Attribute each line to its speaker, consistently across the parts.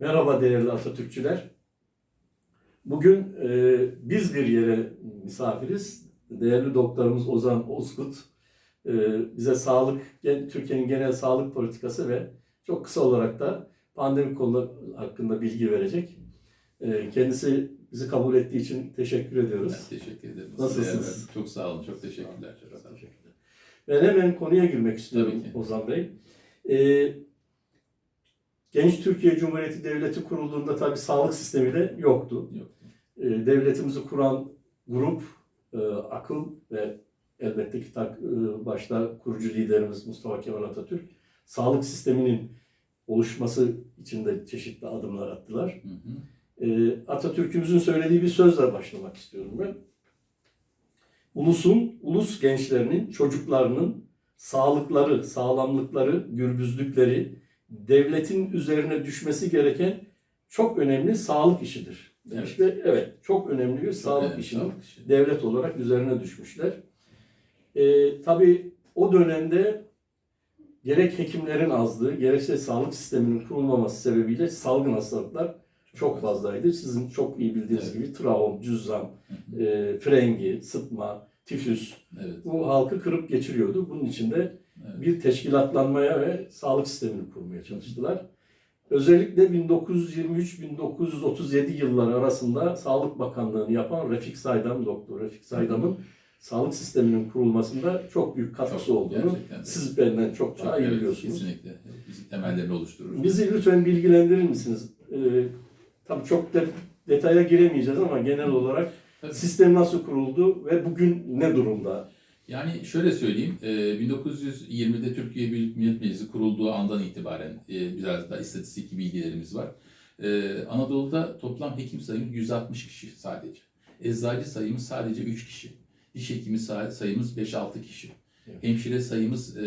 Speaker 1: Merhaba değerli Atatürkçüler. Bugün e, biz bir yere misafiriz. Değerli doktorumuz Ozan Ozkut e, bize sağlık, Türkiye'nin genel sağlık politikası ve çok kısa olarak da pandemi konuları hakkında bilgi verecek. E, kendisi bizi kabul ettiği için teşekkür ediyoruz.
Speaker 2: Ben teşekkür ederim.
Speaker 1: Nasılsınız?
Speaker 2: Çok sağ olun, çok teşekkürler. Çok.
Speaker 1: Teşekkürler. Ben hemen konuya girmek istiyorum. Ozan Bey. Ee, Genç Türkiye Cumhuriyeti Devleti kurulduğunda tabii sağlık sistemi de yoktu.
Speaker 2: Yok.
Speaker 1: Ee, devletimizi kuran grup, e, akıl ve elbette ki tak, e, başta kurucu liderimiz Mustafa Kemal Atatürk sağlık sisteminin oluşması için de çeşitli adımlar attılar.
Speaker 2: Hı hı.
Speaker 1: Ee, Atatürk'ümüzün söylediği bir sözle başlamak istiyorum ben. Ulusun, ulus gençlerinin, çocuklarının sağlıkları, sağlamlıkları, gürbüzlükleri, devletin üzerine düşmesi gereken çok önemli sağlık işidir.
Speaker 2: Evet.
Speaker 1: İşte evet, çok önemli bir
Speaker 2: Çok
Speaker 1: sağlık
Speaker 2: önemli,
Speaker 1: işinin
Speaker 2: sağlık işi.
Speaker 1: devlet olarak üzerine düşmüşler. Ee, tabii o dönemde gerek hekimlerin azlığı, gerekse sağlık sisteminin kurulmaması sebebiyle salgın hastalıklar çok fazlaydı. Sizin çok iyi bildiğiniz
Speaker 2: Evet.
Speaker 1: gibi travma, cüzzam, e, frengi, sıtma, tifüs
Speaker 2: Evet.
Speaker 1: bu halkı kırıp geçiriyordu. Bunun için de
Speaker 2: evet.
Speaker 1: bir teşkilatlanmaya ve sağlık sistemini kurmaya çalıştılar. Özellikle 1923-1937 yılları arasında Sağlık Bakanlığı'nı yapan Refik Saydam, Doktor Refik Saydam'ın sağlık sisteminin kurulmasında çok büyük katkısı
Speaker 2: Çok,
Speaker 1: olduğunu siz benden çok daha iyi
Speaker 2: evet,
Speaker 1: biliyorsunuz.
Speaker 2: Kesinlikle. Bizim temellerini oluşturur.
Speaker 1: Bizi lütfen bilgilendirir misiniz? Ee, tabii çok de, detaya giremeyeceğiz ama genel olarak
Speaker 2: Tabii.
Speaker 1: sistem nasıl kuruldu ve bugün ne durumda?
Speaker 2: Yani şöyle söyleyeyim, e, 1920'de Türkiye Büyük Millet Meclisi kurulduğu andan itibaren e, biraz da istatistik bilgilerimiz var. E, Anadolu'da toplam hekim sayımız 160 kişi sadece. Eczacı sayımız sadece 3 kişi. Diş hekimi say- sayımız 5-6 kişi.
Speaker 1: Evet.
Speaker 2: Hemşire sayımız e,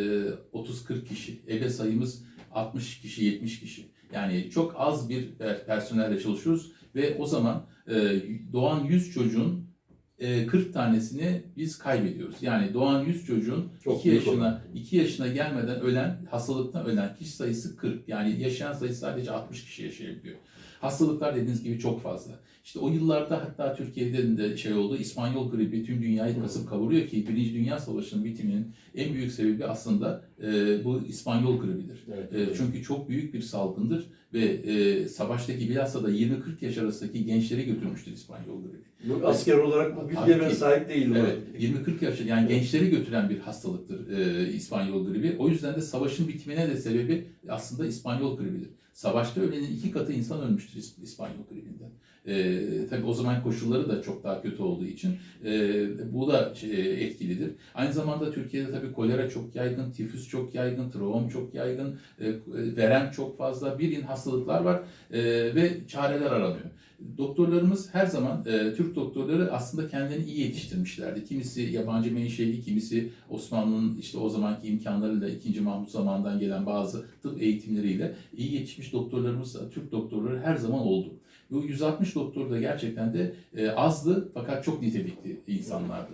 Speaker 2: 30-40 kişi. Ebe sayımız 60 kişi, 70 kişi. Yani çok az bir per- personelle çalışıyoruz ve o zaman e, doğan 100 çocuğun e, 40 tanesini biz kaybediyoruz. Yani doğan 100 çocuğun
Speaker 1: Çok
Speaker 2: 2
Speaker 1: büyük
Speaker 2: yaşına 2 yaşına gelmeden ölen, hastalıktan ölen kişi sayısı 40. Yani yaşayan sayısı sadece 60 kişi yaşayabiliyor. Hastalıklar dediğiniz gibi çok fazla. İşte o yıllarda hatta Türkiye'de de şey oldu. İspanyol gribi tüm dünyayı kasıp kavuruyor ki Birinci Dünya Savaşı'nın bitiminin en büyük sebebi aslında e, bu İspanyol gribidir.
Speaker 1: Evet.
Speaker 2: E, çünkü çok büyük bir salgındır ve e, savaştaki bilhassa da 20-40 yaş arasındaki gençleri götürmüştür İspanyol gribi.
Speaker 1: Bu asker olarak bu bilgiye ben sahip değildim.
Speaker 2: Evet, 20-40 yaş yani gençleri götüren bir hastalıktır e, İspanyol gribi. O yüzden de savaşın bitimine de sebebi aslında İspanyol gribidir. Savaşta ölenin iki katı insan ölmüştür İs- İspanyol gribinden. E, tabii o zaman koşulları da çok daha kötü olduğu için e, bu da şey, etkilidir. Aynı zamanda Türkiye'de tabii kolera çok yaygın, tifüs çok yaygın, travma çok yaygın, e, verem çok fazla, birin hastalıklar var e, ve çareler aranıyor. Doktorlarımız her zaman, e, Türk doktorları aslında kendilerini iyi yetiştirmişlerdi. Kimisi yabancı menşeli, kimisi Osmanlı'nın işte o zamanki imkanlarıyla 2. Mahmut zamanından gelen bazı tıp eğitimleriyle iyi yetişmiş doktorlarımız, Türk doktorları her zaman oldu. Bu 160 doktor da gerçekten de e, azdı fakat çok nitelikli insanlardı.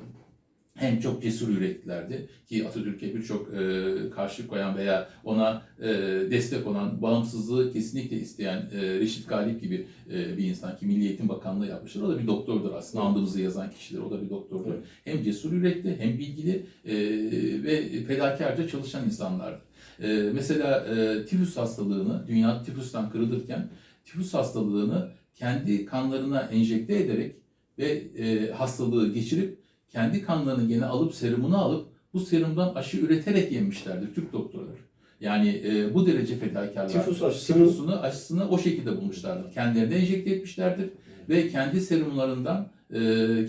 Speaker 2: Hem çok cesur yüreklilerdi ki Atatürk'e birçok e, karşı koyan veya ona e, destek olan, bağımsızlığı kesinlikle isteyen e, Reşit Galip gibi e, bir insan ki Milli Eğitim Bakanlığı yapmıştır. O da bir doktordur aslında. Andımızı yazan kişidir. O da bir doktordur.
Speaker 1: Evet.
Speaker 2: Hem cesur yürekli hem bilgili e, ve fedakarca çalışan insanlardı. E, mesela e, tifüs hastalığını, dünya tifüsten kırılırken tifüs hastalığını kendi kanlarına enjekte ederek ve e, hastalığı geçirip kendi kanlarını gene alıp serumunu alıp bu serumdan aşı üreterek yemişlerdir Türk doktorlar. Yani e, bu derece fedakarlar.
Speaker 1: Tifus aşısını-
Speaker 2: Tifusunu, aşısını o şekilde bulmuşlardır. Kendilerine enjekte etmişlerdir ve kendi serumlarından e,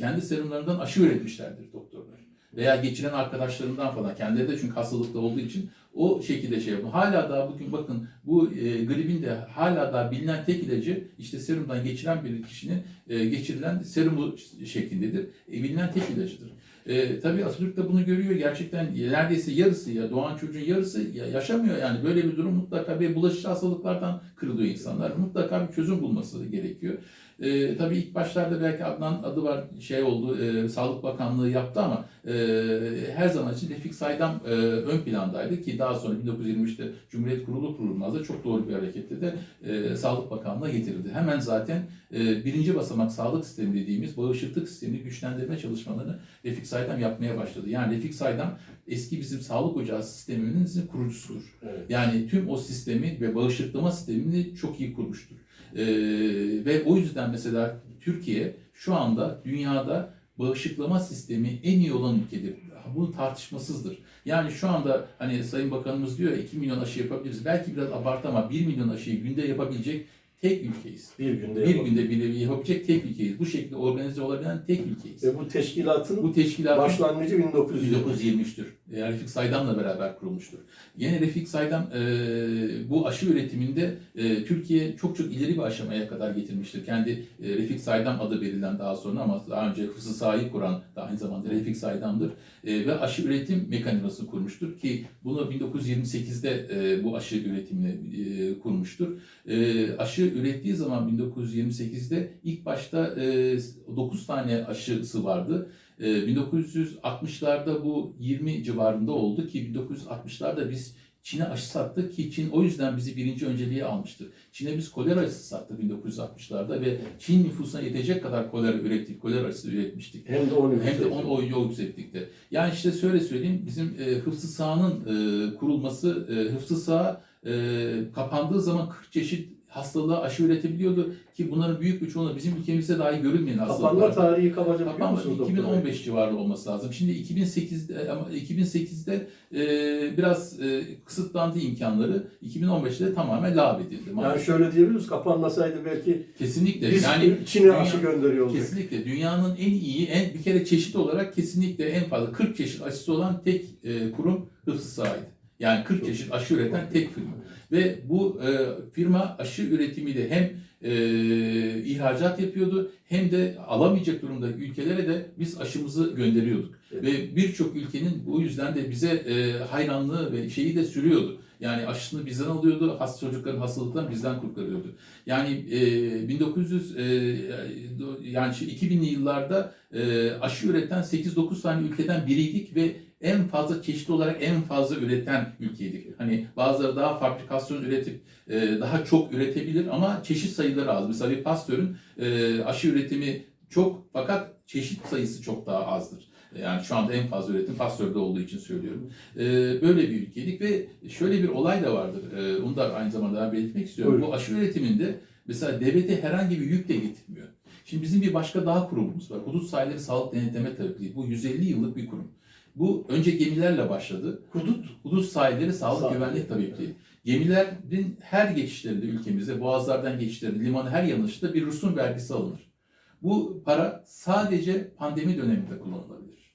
Speaker 2: kendi serumlarından aşı üretmişlerdir doktorlar. Veya geçiren arkadaşlarından falan kendileri de çünkü hastalıklı olduğu için o şekilde şey yapıyor. Hala daha bugün bakın bu e, gribin de hala daha bilinen tek ilacı işte serumdan geçiren bir kişinin e, geçirilen serumu şeklindedir. E, bilinen tek ilacıdır. E, tabii Atatürk de bunu görüyor. Gerçekten neredeyse yarısı ya doğan çocuğun yarısı ya yaşamıyor yani. Böyle bir durum mutlaka bir bulaşıcı hastalıklardan kırılıyor insanlar. Mutlaka bir çözüm bulması gerekiyor. E, tabii ilk başlarda belki Adnan adı var şey oldu, e, Sağlık Bakanlığı yaptı ama e, her zaman için Refik Saydam e, ön plandaydı ki daha sonra 1923'te Cumhuriyet kurulu kurulmaz çok doğru bir hareketle de e, Sağlık Bakanlığı'na getirildi. Hemen zaten e, birinci basamak sağlık sistemi dediğimiz bağışıklık sistemini güçlendirme çalışmalarını Refik Saydam yapmaya başladı. Yani Refik Saydam eski bizim sağlık ocağı sisteminin kurucusudur.
Speaker 1: Evet.
Speaker 2: Yani tüm o sistemi ve bağışıklama sistemini çok iyi kurmuştur. Ee, ve o yüzden mesela Türkiye şu anda dünyada bağışıklama sistemi en iyi olan ülkedir. Bu tartışmasızdır. Yani şu anda hani Sayın Bakanımız diyor ya 2 milyon aşı yapabiliriz. Belki biraz abartı ama 1 milyon aşıyı günde yapabilecek tek ülkeyiz.
Speaker 1: Bir günde
Speaker 2: Bir
Speaker 1: yapalım.
Speaker 2: günde bile yapabilecek tek ülkeyiz. Bu şekilde organize olabilen tek ülkeyiz.
Speaker 1: Ve bu teşkilatın
Speaker 2: Bu teşkilatın
Speaker 1: başlangıcı 1900.
Speaker 2: 1923'tür. Yani Refik Saydam'la beraber kurulmuştur. Yine Refik Saydam e, bu aşı üretiminde e, Türkiye çok çok ileri bir aşamaya kadar getirmiştir. Kendi e, Refik Saydam adı verilen daha sonra ama daha önce Hıfzı Saha'yı kuran da aynı zamanda Refik Saydam'dır. E, ve aşı üretim mekanizmasını kurmuştur ki bunu 1928'de e, bu aşı üretimini e, kurmuştur. E, aşı ürettiği zaman 1928'de ilk başta e, 9 tane aşısı vardı. Ee, 1960'larda bu 20 civarında oldu ki 1960'larda biz Çin'e aşı sattık ki Çin o yüzden bizi birinci önceliğe almıştır. Çin'e biz kolera aşısı sattık 1960'larda ve Çin nüfusuna yetecek kadar kolera ürettik, kolera aşısı üretmiştik.
Speaker 1: Hem de 10
Speaker 2: Hem de onu o yol yükseklikte. Yani işte şöyle söyleyeyim, bizim e, hıfzı sahanın e, kurulması, e, hıfzı saha e, kapandığı zaman 40 çeşit hastalığa aşı üretebiliyordu ki bunların büyük bir çoğunluğu bizim ülkemizde dahi görülmeyen
Speaker 1: Kapanma
Speaker 2: hastalıklar.
Speaker 1: tarihi kabaca biliyor
Speaker 2: Kapanma
Speaker 1: musunuz? doktor bey?
Speaker 2: 2015 civarı olması lazım. Şimdi 2008'de ama 2008'de e, biraz e, kısıtlandı imkanları. 2015'te tamamen lağvedildi.
Speaker 1: Yani şöyle diyebiliriz, kapanmasaydı belki
Speaker 2: kesinlikle
Speaker 1: biz
Speaker 2: yani
Speaker 1: Çin'e aşı gönderiyor olacak.
Speaker 2: Kesinlikle dünyanın en iyi, en bir kere çeşit olarak kesinlikle en fazla 40 çeşit aşısı olan tek e, kurum Hıfzı Saha'ydı. Yani 40
Speaker 1: Çok-
Speaker 2: çeşit aşı üreten tek firma. Ve bu e, firma aşı üretimiyle hem e, ihracat yapıyordu hem de alamayacak durumdaki ülkelere de biz aşımızı gönderiyorduk.
Speaker 1: Evet.
Speaker 2: Ve birçok ülkenin bu yüzden de bize e, hayranlığı ve şeyi de sürüyordu. Yani aşısını bizden alıyordu, hasta çocukların hastalıktan bizden kurtarıyordu. Yani e, 1900 e, yani şu 2000'li yıllarda e, aşı üreten 8-9 tane ülkeden biriydik ve en fazla çeşitli olarak en fazla üreten ülkeydik. Hani bazıları daha fabrikasyon üretip e, daha çok üretebilir ama çeşit sayıları az. Mesela bir pastörün e, aşı üretimi çok fakat çeşit sayısı çok daha azdır. Yani şu anda en fazla üretim pastörde olduğu için söylüyorum. E, böyle bir ülkeydik ve şöyle bir olay da vardır. E, onu da aynı zamanda ben belirtmek istiyorum.
Speaker 1: Buyurun.
Speaker 2: Bu aşı üretiminde mesela devlete herhangi bir yük de getirmiyor. Şimdi bizim bir başka daha kurumumuz var. Hudut Sahilleri Sağlık Denetleme Tabipliği. Bu 150 yıllık bir kurum. Bu önce gemilerle başladı.
Speaker 1: Hudut
Speaker 2: Hudut Sahilleri Sağlık
Speaker 1: Sağlık.
Speaker 2: Güvenlik Tabipliği. Gemilerin her geçişlerinde ülkemizde, boğazlardan geçişlerinde, limanı her yanışta bir rusum vergisi alınır. Bu para sadece pandemi döneminde kullanılabilir.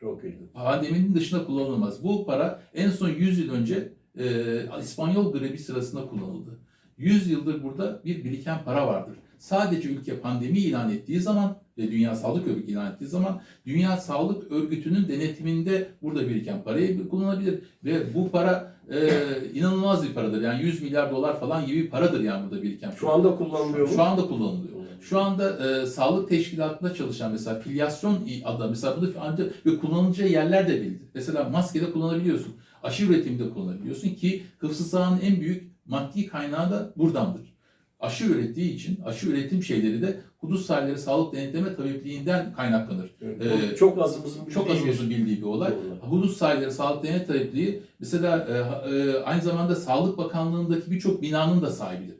Speaker 1: çok ilginç.
Speaker 2: Pandeminin dışında kullanılmaz. Bu para en son 100 yıl önce e, İspanyol gribi sırasında kullanıldı. 100 yıldır burada bir biriken para vardır. Sadece ülke pandemi ilan ettiği zaman ve Dünya Sağlık Örgütü ilan ettiği zaman Dünya Sağlık Örgütü'nün denetiminde burada biriken parayı kullanabilir ve bu para e, inanılmaz bir paradır. Yani 100 milyar dolar falan gibi bir paradır yani burada biriken.
Speaker 1: Şu anda kullanılıyor mu?
Speaker 2: Şu anda kullanılıyor. Şu anda e, sağlık teşkilatında çalışan mesela filyasyon adı mesela bunu ancak ve kullanılacağı yerler de belli. Mesela maskede kullanabiliyorsun. Aşı üretiminde kullanabiliyorsun ki hıfzı sahanın en büyük maddi kaynağı da buradandır. Aşı ürettiği için aşı üretim şeyleri de hudut sahilleri sağlık denetleme tabipliğinden kaynaklanır.
Speaker 1: Evet,
Speaker 2: Ee,
Speaker 1: çok azımızın
Speaker 2: Çok
Speaker 1: bildiği
Speaker 2: azımızın bildiği bir olay.
Speaker 1: Olay.
Speaker 2: Hudut sahilleri sağlık denetleme tabipliği mesela e, e, aynı zamanda Sağlık Bakanlığı'ndaki birçok binanın da sahibidir.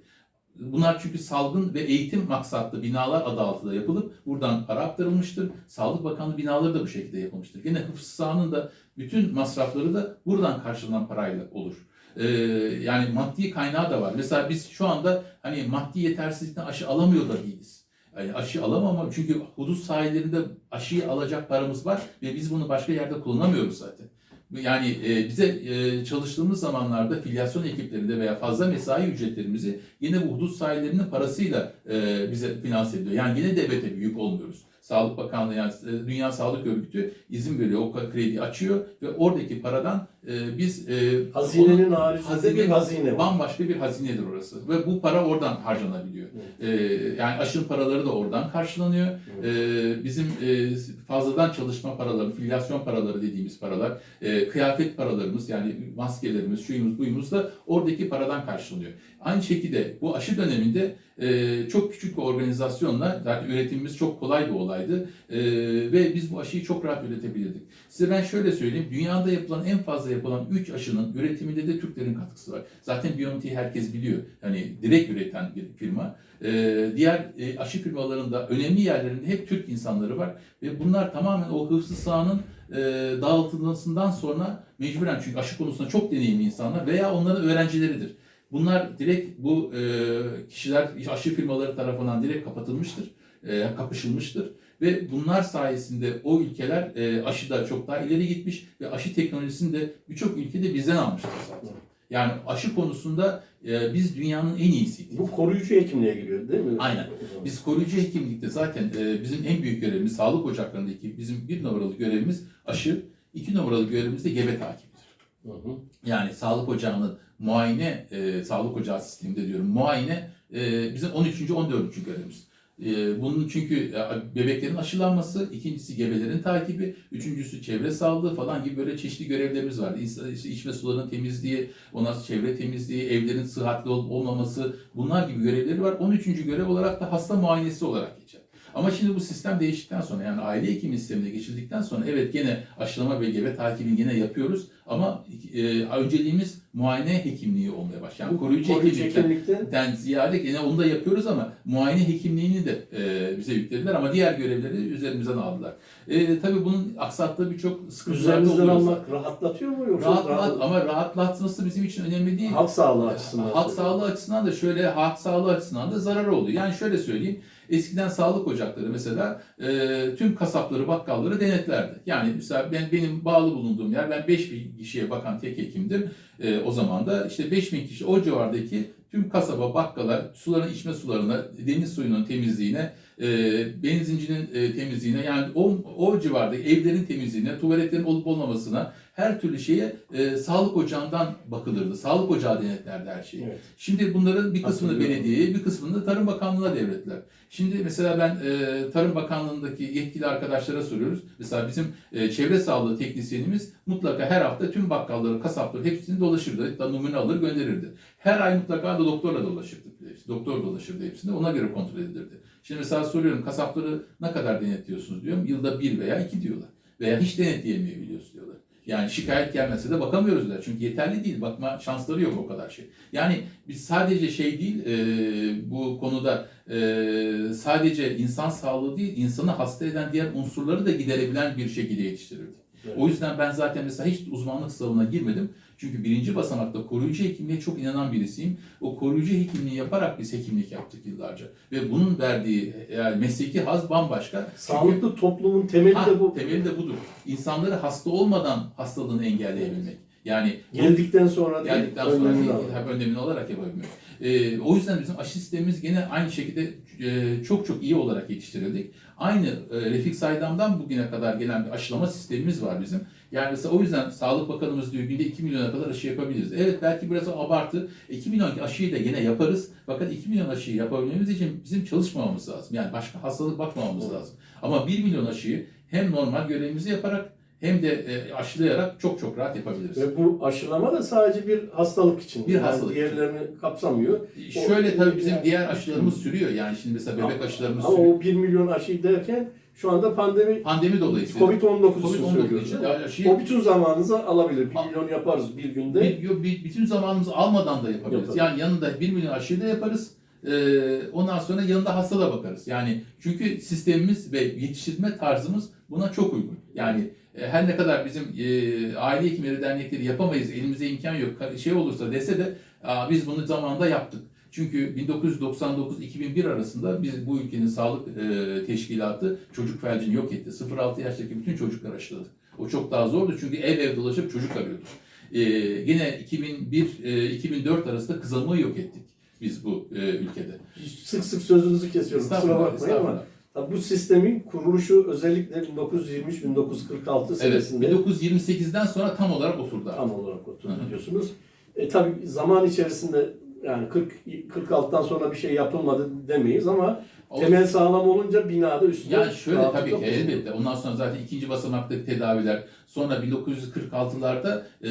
Speaker 2: Bunlar çünkü salgın ve eğitim maksatlı binalar adı altında yapılıp buradan para aktarılmıştır. Sağlık Bakanlığı binaları da bu şekilde yapılmıştır. Yine hıfzı sahanın da bütün masrafları da buradan karşılanan parayla olur. Ee, yani maddi kaynağı da var. Mesela biz şu anda hani maddi yetersizlikten aşı alamıyor da değiliz. Yani aşı alamama çünkü hudut sahillerinde aşıyı alacak paramız var ve biz bunu başka yerde kullanamıyoruz zaten. Yani e, bize e, çalıştığımız zamanlarda filyasyon ekiplerinde veya fazla mesai ücretlerimizi yine bu hudut sahillerinin parasıyla e, bize finanse ediliyor. Yani yine devlete büyük olmuyoruz. Sağlık Bakanlığı yani e, Dünya Sağlık Örgütü izin veriyor. O krediyi açıyor ve oradaki paradan e, biz e,
Speaker 1: Hazinenin haricinde bir hazine var.
Speaker 2: Bambaşka bir hazinedir orası. Ve bu para oradan harcanabiliyor. Ee, yani aşın paraları da oradan karşılanıyor. Ee, bizim e, fazladan çalışma paraları, filyasyon paraları dediğimiz paralar, e, kıyafet paralarımız yani maskelerimiz, şuyumuz, buyumuz da oradaki paradan karşılanıyor. Aynı şekilde bu aşı döneminde e, çok küçük bir organizasyonla, zaten üretimimiz çok kolay bir olaydı E, ve biz bu aşıyı çok rahat üretebilirdik. Size ben şöyle söyleyeyim, dünyada yapılan en fazla yapılan 3 aşının üretiminde de Türklerin katkısı var. Zaten BioNTech'i herkes biliyor. Yani direkt üreten bir firma. Ee, diğer e, aşı firmalarında önemli yerlerinde hep Türk insanları var ve bunlar tamamen o hıfzı sahanın e, dağıtılmasından sonra mecburen çünkü aşı konusunda çok deneyimli insanlar veya onların öğrencileridir. Bunlar direkt bu e, kişiler aşı firmaları tarafından direkt kapatılmıştır, e, kapışılmıştır. Ve bunlar sayesinde o ülkeler e, aşıda çok daha ileri gitmiş ve aşı teknolojisini de birçok ülkede bizden almıştır zaten. Yani aşı konusunda e, biz dünyanın en iyisiydik.
Speaker 1: Bu koruyucu hekimliğe giriyor değil mi?
Speaker 2: Aynen. Biz koruyucu hekimlikte zaten e, bizim en büyük görevimiz sağlık ocaklarındaki bizim bir numaralı görevimiz aşı, iki numaralı görevimiz de gebe takibidir.
Speaker 1: Hı hı.
Speaker 2: Yani sağlık ocağının muayene, e, sağlık ocağı sisteminde diyorum muayene e, bizim 13. 14. görevimiz. E, bunun çünkü e, bebeklerin aşılanması, ikincisi gebelerin takibi, üçüncüsü çevre sağlığı falan gibi böyle çeşitli görevlerimiz vardı. İnsan, işte içme sularının temizliği, ondan çevre temizliği, evlerin sıhhatli olup olmaması bunlar gibi görevleri var. 13. görev olarak da hasta muayenesi olarak geçer. Ama şimdi bu sistem değiştikten sonra yani aile hekimi sistemine geçildikten sonra evet gene aşılama ve gebe takibini gene yapıyoruz ama e, önceliğimiz muayene hekimliği olmaya başlıyor. Yani koruyucu,
Speaker 1: koruyucu
Speaker 2: hekimlikten ziyade gene onu da yapıyoruz ama muayene hekimliğini de e, bize yüklediler ama diğer görevleri üzerimizden aldılar. E, tabii bunun aksattığı birçok sıkıntılar da oluyor.
Speaker 1: almak rahatlatıyor mu yoksa
Speaker 2: Rahat,
Speaker 1: rahat-
Speaker 2: ama rahatlatması bizim için önemli değil.
Speaker 1: halk sağlığı açısından?
Speaker 2: Halk sağlığı açısından da şöyle halk sağlığı açısından da zararı oluyor. Yani şöyle söyleyeyim. Eskiden sağlık ocakları mesela e, tüm kasapları, bakkalları denetlerdi. Yani mesela ben benim bağlı bulunduğum yer ben 5000 kişiye bakan tek hekimdim. E, o zaman da işte 5000 kişi o civardaki tüm kasaba, bakkala, suların içme sularına, deniz suyunun temizliğine, e, benzincinin e, temizliğine yani o, o civardaki evlerin temizliğine, tuvaletlerin olup olmamasına her türlü şeye e, sağlık ocağından bakılırdı. Sağlık ocağı denetlerdi her şeyi.
Speaker 1: Evet.
Speaker 2: Şimdi bunların bir kısmını belediyeye, bir kısmını da Tarım Bakanlığı'na devrettiler. Şimdi mesela ben e, Tarım Bakanlığı'ndaki yetkili arkadaşlara soruyoruz. Mesela bizim e, çevre sağlığı teknisyenimiz mutlaka her hafta tüm bakkalları, kasapları hepsini dolaşırdı. Hatta numune alır gönderirdi. Her ay mutlaka da doktorla dolaşırdı. Doktor dolaşırdı hepsini. Ona göre kontrol edilirdi. Şimdi mesela soruyorum kasapları ne kadar denetliyorsunuz diyorum. Yılda bir veya iki diyorlar. Veya hiç denetleyemeyebiliyoruz diyorlar. Yani şikayet gelmese de bakamıyoruz diyorlar. Çünkü yeterli değil. Bakma şansları yok o kadar şey. Yani biz sadece şey değil e, bu konuda e, sadece insan sağlığı değil insanı hasta eden diğer unsurları da giderebilen bir şekilde yetiştirirdik.
Speaker 1: Evet.
Speaker 2: O yüzden ben zaten mesela hiç uzmanlık sınavına girmedim. Çünkü birinci basamakta koruyucu hekimliğe çok inanan birisiyim. O koruyucu hekimliği yaparak biz hekimlik yaptık yıllarca. Ve bunun verdiği yani mesleki haz bambaşka. Çünkü-
Speaker 1: Sağlıklı toplumun temeli
Speaker 2: Ha,
Speaker 1: de bu.
Speaker 2: temeli de budur. İnsanları hasta olmadan hastalığını engelleyebilmek. Yani
Speaker 1: Geldikten sonra değil,
Speaker 2: geldikten sonra
Speaker 1: önlemini
Speaker 2: önlemini alarak yapabilmek. Ee, o yüzden bizim aşı sistemimiz gene aynı şekilde e, çok çok iyi olarak yetiştirildik. Aynı e, Refik Saydam'dan bugüne kadar gelen bir aşılama sistemimiz var bizim. Yani mesela o yüzden Sağlık Bakanımız diyor günde 2 milyona kadar aşı yapabiliriz. Evet belki biraz abartı. 2 milyon aşıyı da gene yaparız. Fakat 2 milyon aşıyı yapabilmemiz için bizim çalışmamamız lazım. Yani başka hastalık bakmamamız lazım. Ama 1 milyon aşıyı hem normal görevimizi yaparak hem de e, aşılayarak çok çok rahat yapabiliriz.
Speaker 1: Ve bu aşılama da sadece bir hastalık için.
Speaker 2: Bir
Speaker 1: yani
Speaker 2: hastalık için.
Speaker 1: Diğerlerini kapsamıyor.
Speaker 2: Şöyle tabii bizim
Speaker 1: Yani-
Speaker 2: diğer aşılarımız sürüyor. Yani şimdi mesela bebek aşılarımız
Speaker 1: Ama
Speaker 2: sürüyor.
Speaker 1: o 1 milyon aşıyı derken şu anda pandemi
Speaker 2: Pandemi dolayısıyla.
Speaker 1: Covid-19 için
Speaker 2: Covid-19
Speaker 1: söylüyoruz.
Speaker 2: için aşıyı
Speaker 1: O bütün zamanınızı alabilir. 1
Speaker 2: Al-
Speaker 1: milyon yaparız bir günde.
Speaker 2: bir, bir- bütün zamanımızı almadan da yapabiliriz.
Speaker 1: Yaparız.
Speaker 2: Yani yanında 1 milyon aşıyı da yaparız. Ee, ondan sonra yanında hasta da bakarız. Yani çünkü sistemimiz ve yetiştirme tarzımız buna çok uygun. Yani e, her ne kadar bizim e, aile hekimleri dernekleri yapamayız, elimizde imkan yok, şey olursa dese de aa, biz bunu zamanında yaptık. Çünkü 1999-2001 arasında biz bu ülkenin sağlık e, teşkilatı çocuk felcini yok etti. 0-6 yaştaki bütün çocuklar aşıladık. O çok daha zordu çünkü ev ev dolaşıp çocuk arıyorduk. E, yine 2001-2004 arasında kızamığı yok ettik biz bu e, ülkede.
Speaker 1: Sık sık sözünüzü kesiyorum. Kusura bakmayın ama. Tabii bu sistemin kuruluşu özellikle 1923-1946
Speaker 2: Evet,
Speaker 1: senesinde
Speaker 2: 1928'den sonra tam olarak oturdu.
Speaker 1: tam olarak oturdu
Speaker 2: Hı hı.
Speaker 1: diyorsunuz. E, tabii zaman içerisinde yani 40 46'tan sonra bir şey yapılmadı demeyiz ama
Speaker 2: O-
Speaker 1: temel sağlam olunca binada üstüne
Speaker 2: Yani şöyle tabii ki elbette. Ondan sonra zaten ikinci basamaktaki tedaviler. Sonra 1946'larda e,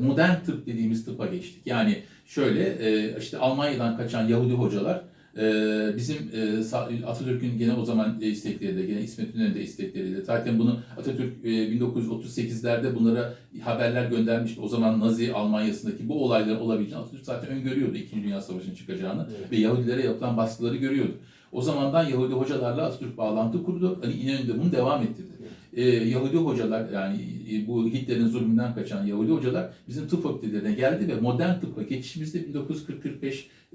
Speaker 2: modern tıp dediğimiz tıpa geçtik. Yani şöyle e, işte Almanya'dan kaçan Yahudi hocalar e, bizim e, Atatürk'ün gene o zaman e, istekleriyle, gene İsmet İnönü'nün de istekleriyle. Zaten bunu Atatürk e, 1938'lerde bunlara haberler göndermişti. O zaman Nazi Almanya'sındaki bu olayların olabileceğini Atatürk zaten öngörüyordu. İkinci Dünya Savaşı'nın çıkacağını
Speaker 1: Evet.
Speaker 2: ve Yahudilere yapılan baskıları görüyordu. O zamandan Yahudi hocalarla Atatürk bağlantı kurdu. Ali İnönü de bunu devam ettirdi. Ee, Yahudi hocalar yani e, bu Hitler'in zulmünden kaçan Yahudi hocalar bizim tıp fakültelerine geldi ve modern tıbba geçişimizde 1940-45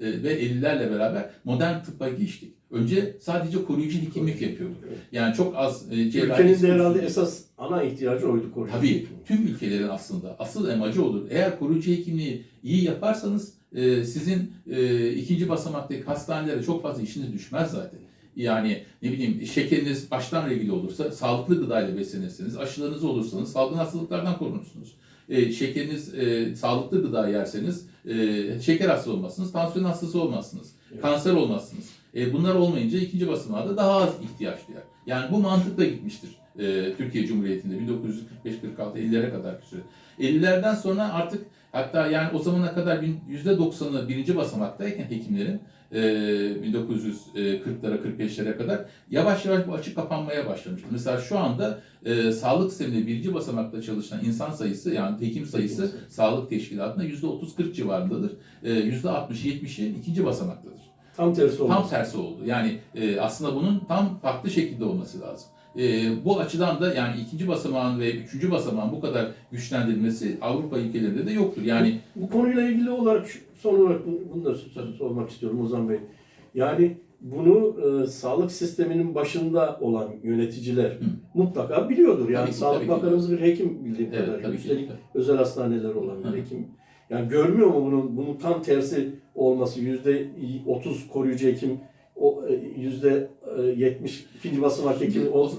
Speaker 2: e, ve 50'lerle beraber modern tıbba geçtik. Önce sadece koruyucu hekimlik yapıyorduk. Yani çok az e, cerrahi
Speaker 1: Ülkenin de herhalde esas ana ihtiyacı oydu koruyucu.
Speaker 2: Tabii tüm ülkelerin aslında asıl amacı olur. Eğer koruyucu hekimliği iyi yaparsanız e, sizin e, ikinci basamaktaki hastanelere çok fazla işiniz düşmez zaten. Yani ne bileyim şekeriniz baştan ilgili olursa sağlıklı gıdayla beslenirsiniz. Aşılarınız olursanız salgın hastalıklardan korunursunuz. E, şekeriniz e, sağlıklı gıda yerseniz e, şeker hastası olmazsınız, tansiyon hastası olmazsınız,
Speaker 1: Evet.
Speaker 2: kanser olmazsınız. E, bunlar olmayınca ikinci basamağa da daha az ihtiyaç duyar. Yani bu mantıkla gitmiştir e, Türkiye Cumhuriyeti'nde 1945-46 50'lere kadar süre. 50'lerden sonra artık hatta yani o zamana kadar bin- %90'ı birinci basamaktayken hekimlerin e, 1940'lara 45'lere kadar yavaş yavaş bu açık kapanmaya başlamıştı. Mesela şu anda e, sağlık sisteminde birinci basamakta çalışan insan sayısı yani hekim sayısı
Speaker 1: sayısı.
Speaker 2: sağlık teşkilatında %30-40 civarındadır. E, %60-70'i ikinci basamaktadır.
Speaker 1: Tam tersi oldu.
Speaker 2: Tam tersi oldu. Yani e, aslında bunun tam farklı şekilde olması lazım. E, bu açıdan da yani ikinci basamağın ve üçüncü basamağın bu kadar güçlendirilmesi Avrupa ülkelerinde de yoktur. Yani
Speaker 1: Bu konuyla ilgili olarak son olarak bunu, da sor- sormak istiyorum Ozan Bey. Yani bunu e, sağlık sisteminin başında olan yöneticiler mutlaka biliyordur. Yani
Speaker 2: Tabii ki,
Speaker 1: Sağlık
Speaker 2: tabii.
Speaker 1: Bakanımız bir hekim bildiğim
Speaker 2: evet
Speaker 1: kadarıyla.
Speaker 2: tabii ki.
Speaker 1: Üstelik özel hastaneler olan
Speaker 2: Hı.
Speaker 1: bir hekim. Yani görmüyor mu bunun bunun tam tersi olması? Yüzde 30 koruyucu hekim, e, yüzde e, 70 ikinci basamak hekim.
Speaker 2: Şimdi
Speaker 1: O,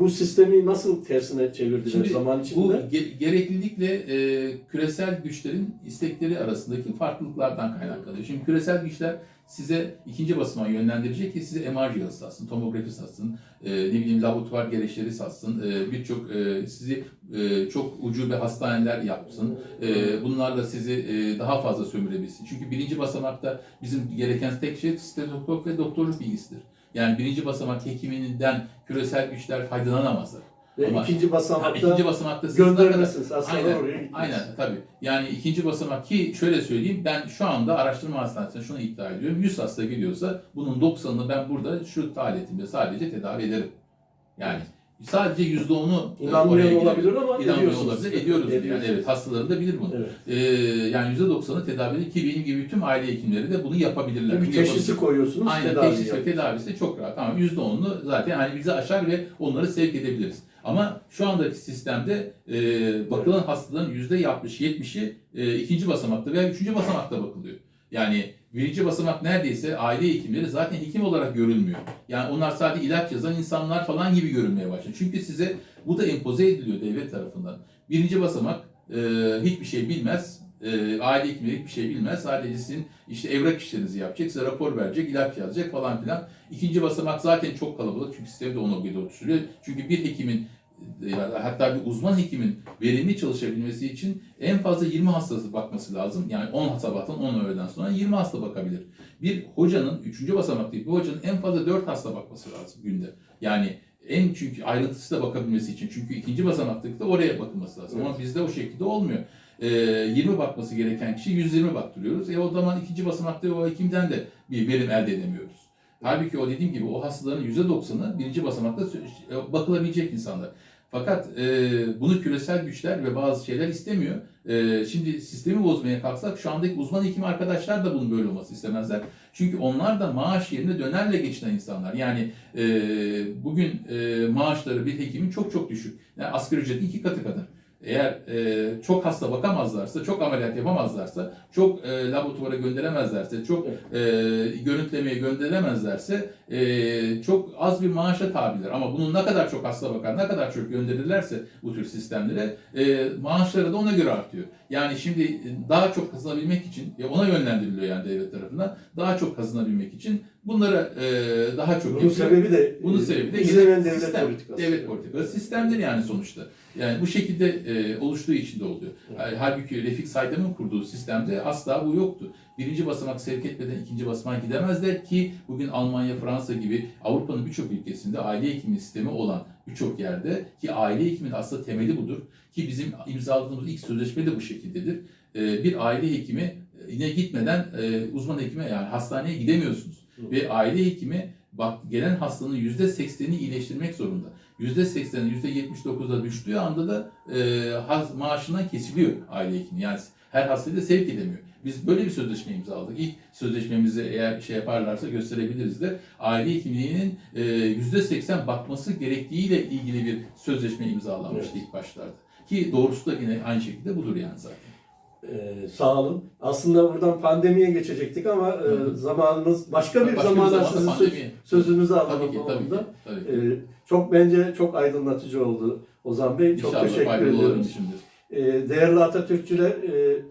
Speaker 1: bu sistemi nasıl tersine çevirdiler
Speaker 2: Şimdi
Speaker 1: zaman
Speaker 2: Bu
Speaker 1: içinde?
Speaker 2: ge- gereklilikle e, küresel güçlerin istekleri arasındaki farklılıklardan kaynaklanıyor. Şimdi küresel güçler size ikinci basıma yönlendirecek ki size MR cihazı satsın, tomografi satsın, e, ne bileyim laboratuvar gereçleri satsın, e, birçok e, sizi e, çok ucube hastaneler yapsın. E, bunlarla sizi e, daha fazla sömürebilsin. Çünkü birinci basamakta bizim gereken tek şey stetoskop ve doktorluk bilgisidir. Yani birinci basamak hekiminden küresel güçler faydalanamazlar.
Speaker 1: Ve
Speaker 2: ama-
Speaker 1: ikinci
Speaker 2: Ha,
Speaker 1: basamakta
Speaker 2: ikinci basamakta
Speaker 1: göndermesiniz. Hastalar
Speaker 2: Aynen,
Speaker 1: oraya gitmez.
Speaker 2: Aynen tabii. Yani ikinci basamak ki şöyle söyleyeyim ben şu anda araştırma hastanesinde şunu iddia ediyorum. 100 hasta geliyorsa bunun 90'ını ben burada şu aletimle sadece tedavi ederim. Yani sadece %10'u e, oraya
Speaker 1: İnanmıyor olabilir ama
Speaker 2: İnanmıyor olabilir. Ediyoruz. Yani
Speaker 1: Ediyorsunuz.
Speaker 2: evet hastalarım da bilir bunu.
Speaker 1: Evet.
Speaker 2: Ee, yani %90'ı tedavi edilir ki benim gibi tüm aile hekimleri de bunu yapabilirler.
Speaker 1: Bir teşhisi
Speaker 2: yapabilir.
Speaker 1: koyuyorsunuz,
Speaker 2: Aynen teşhis ve tedavisi de çok rahat. Tamam %10'unu zaten hani bizi aşar ve onları sevk edebiliriz. Ama şu andaki sistemde e, bakılan hastaların %60-70'i e, ikinci basamakta veya üçüncü basamakta bakılıyor. Yani birinci basamak neredeyse aile hekimleri zaten hekim olarak görülmüyor. Yani onlar sadece ilaç yazan insanlar falan gibi görünmeye başlıyor. Çünkü size bu da empoze ediliyor devlet tarafından. Birinci basamak e, hiçbir şey bilmez. E, aile hekimleri hiçbir şey bilmez. Sadece sizin işte evrak işlerinizi yapacak, size rapor verecek, ilaç yazacak falan filan. İkinci basamak zaten çok kalabalık çünkü sistemi de ona göre. Çünkü bir hekimin hatta bir uzman hekimin verimli çalışabilmesi için en fazla 20 hastası bakması lazım. Yani 10 sabahtan 10 öğleden sonra 20 hasta bakabilir. Bir hocanın, 3. basamaktaki bir hocanın en fazla 4 hasta bakması lazım günde. Yani en çünkü ayrıntısı da bakabilmesi için. Çünkü ikinci basamaktaki de oraya bakılması lazım. Ama bizde o şekilde olmuyor. Ee, 20 bakması gereken kişi 120 baktırıyoruz. E o zaman ikinci basamakta o hekimden de bir verim elde edemiyoruz. Halbuki o dediğim gibi o hastaların %90'ı birinci basamakta sö- bakılabilecek insanlar. Fakat e, bunu küresel güçler ve bazı şeyler istemiyor. E, şimdi sistemi bozmaya kalksak şu andaki uzman hekim arkadaşlar da bunun böyle olması istemezler. Çünkü onlar da maaş yerine dönerle geçinen insanlar. Yani e, bugün e, maaşları bir hekimin çok çok düşük. Yani asgari ücretin iki katı kadar. Eğer e, çok hasta bakamazlarsa, çok ameliyat yapamazlarsa, çok e, laboratuvara gönderemezlerse, çok e, görüntülemeye gönderemezlerse e, çok az bir maaşa tabiler. Ama bunun ne kadar çok hasta bakar, ne kadar çok gönderirlerse bu tür sistemlere e, maaşları da ona göre artıyor. Yani şimdi daha çok kazanabilmek için, ya ona yönlendiriliyor yani devlet tarafından, daha çok kazanabilmek için bunlara e, daha çok
Speaker 1: Bunun
Speaker 2: yapıyor.
Speaker 1: sebebi de
Speaker 2: Bunun sebebi de yine
Speaker 1: devlet
Speaker 2: sistem,
Speaker 1: politikası.
Speaker 2: Devlet politikası sistemdir yani sonuçta. Yani bu şekilde e, oluştuğu için de oluyor.
Speaker 1: Evet.
Speaker 2: Halbuki Refik Saydam'ın kurduğu sistemde asla bu yoktu. Birinci basamak sevk etmeden ikinci basamağa gidemezler ki bugün Almanya, Fransa gibi Avrupa'nın birçok ülkesinde aile hekimi sistemi olan birçok yerde ki aile hekiminin aslında temeli budur. Ki bizim imzaladığımız ilk sözleşme de bu şekildedir. E, bir aile hekimi yine gitmeden e, uzman hekime yani hastaneye gidemiyorsunuz.
Speaker 1: Hı.
Speaker 2: Ve aile hekimi bak gelen hastanın yüzde seksenini iyileştirmek zorunda. Yüzde sekseni, yüzde yetmiş dokuza düştüğü anda da e, has- maaşından kesiliyor aile hekimi. Yani her hastayı da sevk edemiyor. Biz böyle bir sözleşme imzaladık. İlk sözleşmemizi eğer şey yaparlarsa gösterebiliriz de aile hekimliğinin e, yüzde seksen bakması gerektiğiyle ilgili bir sözleşme imzalanmıştı
Speaker 1: Evet.
Speaker 2: ilk başlarda. Ki doğrusu da yine aynı şekilde budur yani zaten.
Speaker 1: Ee, sağ olun. Aslında buradan pandemiye geçecektik ama e, zamanımız başka bir
Speaker 2: Başka
Speaker 1: zamanda
Speaker 2: zamanda
Speaker 1: sizin söz-
Speaker 2: pandemi-
Speaker 1: sözünüzü
Speaker 2: Tabii
Speaker 1: alalım
Speaker 2: ki,
Speaker 1: bu
Speaker 2: tabii ki.
Speaker 1: konuda.
Speaker 2: Tabii ki.
Speaker 1: Ee, çok bence çok aydınlatıcı oldu Ozan Bey. Çok
Speaker 2: İnşallah
Speaker 1: teşekkür
Speaker 2: faydalı
Speaker 1: ediyorum.
Speaker 2: olabilmişimdir.
Speaker 1: Ee, değerli Atatürkçüler e,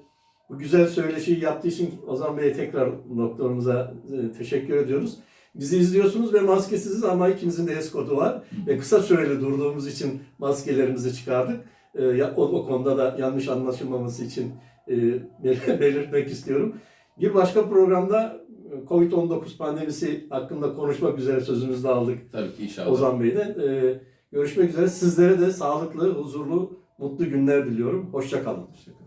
Speaker 1: bu güzel söyleşiyi yaptığı için Ozan Bey'e tekrar doktorumuza e, teşekkür ediyoruz. Bizi izliyorsunuz ve maskesiziz ama ikimizin de eskodu var. Ve kısa süreli durduğumuz için maskelerimizi çıkardık. E, ya- o, o konuda da yanlış anlaşılmaması için belirtmek istiyorum. Bir başka programda e, Covid-19 pandemisi hakkında konuşmak üzere sözümüzü de aldık
Speaker 2: Tabii ki inşallah.
Speaker 1: Ozan Bey'den. E, görüşmek üzere. Sizlere de sağlıklı, huzurlu, mutlu günler diliyorum. Hoşça kalın.
Speaker 2: Hoşça kalın.